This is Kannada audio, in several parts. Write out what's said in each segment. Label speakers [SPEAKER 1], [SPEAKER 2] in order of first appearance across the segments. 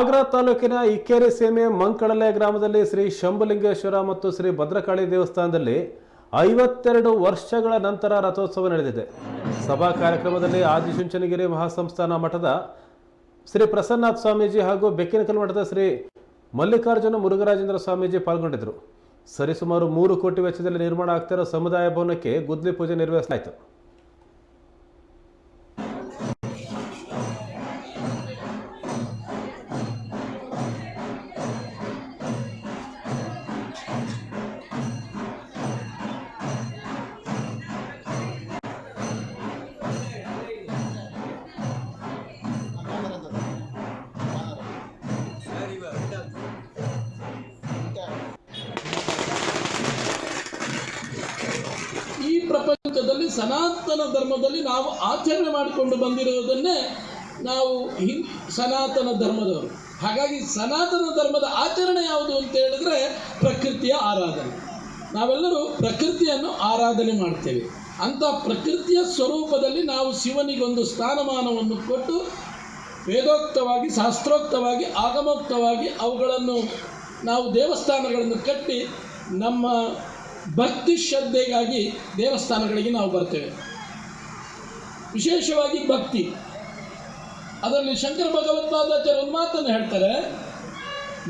[SPEAKER 1] ಆಗ್ರಾ ತಾಲೂಕಿನ ಇಕ್ಕೇರಿ ಸೀಮೆ ಮಂಕಳಲೆ ಗ್ರಾಮದಲ್ಲಿ ಶ್ರೀ ಶಂಭುಲಿಂಗೇಶ್ವರ ಮತ್ತು ಶ್ರೀ ಭದ್ರಕಾಳಿ ದೇವಸ್ಥಾನದಲ್ಲಿ ಐವತ್ತೆರಡು ವರ್ಷಗಳ ನಂತರ ರಥೋತ್ಸವ ನಡೆದಿದೆ. ಸಭಾ ಕಾರ್ಯಕ್ರಮದಲ್ಲಿ ಆದಿಚುಂಚನಗಿರಿ ಮಹಾಸಂಸ್ಥಾನ ಮಠದ ಶ್ರೀ ಪ್ರಸನ್ನನಾಥ್ ಸ್ವಾಮೀಜಿ ಹಾಗೂ ಬೆಕ್ಕಿನಕಲ್ ಮಠದ ಶ್ರೀ ಮಲ್ಲಿಕಾರ್ಜುನ ಮುರುಘರಾಜೇಂದ್ರ ಸ್ವಾಮೀಜಿ ಪಾಲ್ಗೊಂಡಿದ್ದರು. ಸರಿಸುಮಾರು ಮೂರು ಕೋಟಿ ವೆಚ್ಚದಲ್ಲಿ ನಿರ್ಮಾಣ ಆಗ್ತಿರೋ ಸಮುದಾಯ ಭವನಕ್ಕೆ ಗುದ್ಲಿ ಪೂಜೆ ನೆರವೇರಿಸಲಾಯಿತು.
[SPEAKER 2] ಈ ಪ್ರಪಂಚದಲ್ಲಿ ಸನಾತನ ಧರ್ಮದಲ್ಲಿ ನಾವು ಆಚರಣೆ ಮಾಡಿಕೊಂಡು ಬಂದಿರುವುದನ್ನೇ ನಾವು ಹಿಂ, ಸನಾತನ ಧರ್ಮದವರು. ಹಾಗಾಗಿ ಸನಾತನ ಧರ್ಮದ ಆಚರಣೆ ಯಾವುದು ಅಂತ ಹೇಳಿದ್ರೆ ಪ್ರಕೃತಿಯ ಆರಾಧನೆ. ನಾವೆಲ್ಲರೂ ಪ್ರಕೃತಿಯನ್ನು ಆರಾಧನೆ ಮಾಡ್ತೇವೆ. ಅಂಥ ಪ್ರಕೃತಿಯ ಸ್ವರೂಪದಲ್ಲಿ ನಾವು ಶಿವನಿಗೊಂದು ಸ್ಥಾನಮಾನವನ್ನು ಕೊಟ್ಟು ವೇದೋಕ್ತವಾಗಿ, ಶಾಸ್ತ್ರೋಕ್ತವಾಗಿ, ಆಗಮೋಕ್ತವಾಗಿ ಅವುಗಳನ್ನು ನಾವು ದೇವಸ್ಥಾನಗಳನ್ನು ಕಟ್ಟಿ ನಮ್ಮ ಭಕ್ತಿ ಶ್ರದ್ಧೆಗಾಗಿ ದೇವಸ್ಥಾನಗಳಿಗೆ ನಾವು ಬರ್ತೇವೆ. ವಿಶೇಷವಾಗಿ ಭಕ್ತಿ. ಅದರಲ್ಲಿ ಶಂಕರ ಭಗವತ್ಪಾದಾಚಾರ್ಯ ಮಾತನ್ನು ಹೇಳ್ತಾರೆ.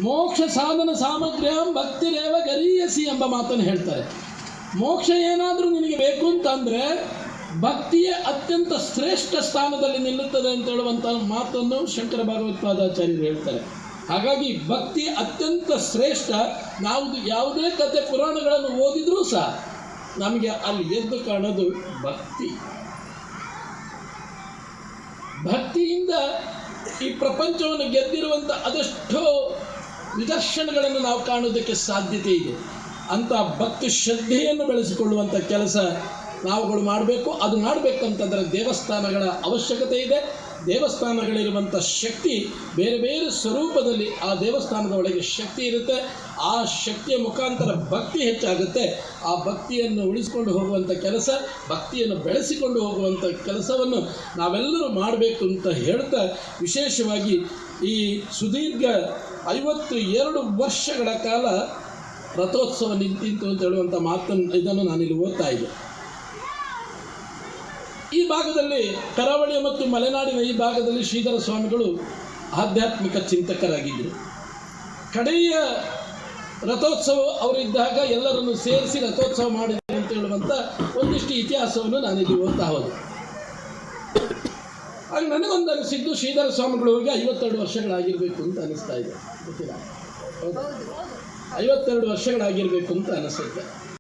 [SPEAKER 2] ಮೋಕ್ಷ ಸಾಧನ ಸಾಮಗ್ರ್ಯಾಂ ಭಕ್ತಿರೇವ ಗರೀಯಸಿ ಎಂಬ ಮಾತನ್ನು ಹೇಳ್ತಾರೆ. ಮೋಕ್ಷ ಏನಾದರೂ ನಿನಗೆ ಬೇಕು ಅಂತಂದರೆ ಭಕ್ತಿಯೇ ಅತ್ಯಂತ ಶ್ರೇಷ್ಠ ಸ್ಥಾನದಲ್ಲಿ ನಿಲ್ಲುತ್ತದೆ ಅಂತ ಹೇಳುವಂಥ ಮಾತನ್ನು ಶಂಕರ ಭಗವತ್ಪಾದಾಚಾರ್ಯರು ಹೇಳ್ತಾರೆ. ಹಾಗಾಗಿ ಭಕ್ತಿ ಅತ್ಯಂತ ಶ್ರೇಷ್ಠ. ನಾವು ಯಾವುದೇ ಕತೆ ಪುರಾಣಗಳನ್ನು ಓದಿದರೂ ಸಹ ನಮಗೆ ಅಲ್ಲಿ ಎದ್ದು ಕಾಣೋದು ಭಕ್ತಿ. ಭಕ್ತಿಯಿಂದ ಈ ಪ್ರಪಂಚವನ್ನು ಗೆದ್ದಿರುವಂಥ ಅದೆಷ್ಟೋ ನಿದರ್ಶನಗಳನ್ನು ನಾವು ಕಾಣೋದಕ್ಕೆ ಸಾಧ್ಯತೆ ಇದೆ. ಅಂಥ ಭಕ್ತಿ ಶ್ರದ್ಧೆಯನ್ನು ಬೆಳೆಸಿಕೊಳ್ಳುವಂಥ ಕೆಲಸ ನಾವುಗಳು ಮಾಡಬೇಕು, ಅದು ಮಾಡಬೇಕಂತಂದರೆ ದೇವಸ್ಥಾನಗಳ ಅವಶ್ಯಕತೆ ಇದೆ. ದೇವಸ್ಥಾನಗಳಿರುವಂಥ ಶಕ್ತಿ, ಬೇರೆ ಬೇರೆ ಸ್ವರೂಪದಲ್ಲಿ ಆ ದೇವಸ್ಥಾನದ ಒಳಗೆ ಶಕ್ತಿ ಇರುತ್ತೆ. ಆ ಶಕ್ತಿಯ ಮುಖಾಂತರ ಭಕ್ತಿ ಹೆಚ್ಚಾಗುತ್ತೆ. ಆ ಭಕ್ತಿಯನ್ನು ಉಳಿಸಿಕೊಂಡು ಹೋಗುವಂಥ ಕೆಲಸ, ಭಕ್ತಿಯನ್ನು ಬೆಳೆಸಿಕೊಂಡು ಹೋಗುವಂಥ ಕೆಲಸವನ್ನು ನಾವೆಲ್ಲರೂ ಮಾಡಬೇಕು ಅಂತ ಹೇಳ್ತಾ ವಿಶೇಷವಾಗಿ ಈ ಸುದೀರ್ಘ ಐವತ್ತು ಎರಡು ವರ್ಷಗಳ ಕಾಲ ರಥೋತ್ಸವ ನಿಂತಿತ್ತು ಅಂತ ಹೇಳುವಂಥ ಮಾತನ್ನು, ಇದನ್ನು ನಾನಿಲ್ಲಿ ಓದ್ತಾ ಇದ್ದೆ. ಈ ಭಾಗದಲ್ಲಿ ಕರಾವಳಿಯ ಮತ್ತು ಮಲೆನಾಡಿನ ಈ ಭಾಗದಲ್ಲಿ ಶ್ರೀಧರ ಸ್ವಾಮಿಗಳು ಆಧ್ಯಾತ್ಮಿಕ ಚಿಂತಕರಾಗಿದ್ದರು. ಕಡೆಯ ರಥೋತ್ಸವ ಅವರಿದ್ದಾಗ ಎಲ್ಲರನ್ನು ಸೇರಿಸಿ ರಥೋತ್ಸವ ಮಾಡಿದರು ಅಂತ ಹೇಳುವಂಥ ಒಂದಿಷ್ಟು ಇತಿಹಾಸವನ್ನು ನಾನಿಲ್ಲಿ ಓದ್ತಾ ಹೋದೆ. ಆಗ ನನಗೊಂದು ಅನಿಸಿದ್ದು ಶ್ರೀಧರ ಸ್ವಾಮಿಗಳು ಹೋಗಿ ಐವತ್ತೆರಡು ವರ್ಷಗಳಾಗಿರಬೇಕು ಅಂತ ಅನಿಸ್ತಾ ಇದೆ. ಗೊತ್ತಿಲ್ಲ? ಐವತ್ತೆರಡು ವರ್ಷಗಳಾಗಿರಬೇಕು ಅಂತ ಅನಿಸುತ್ತೆ.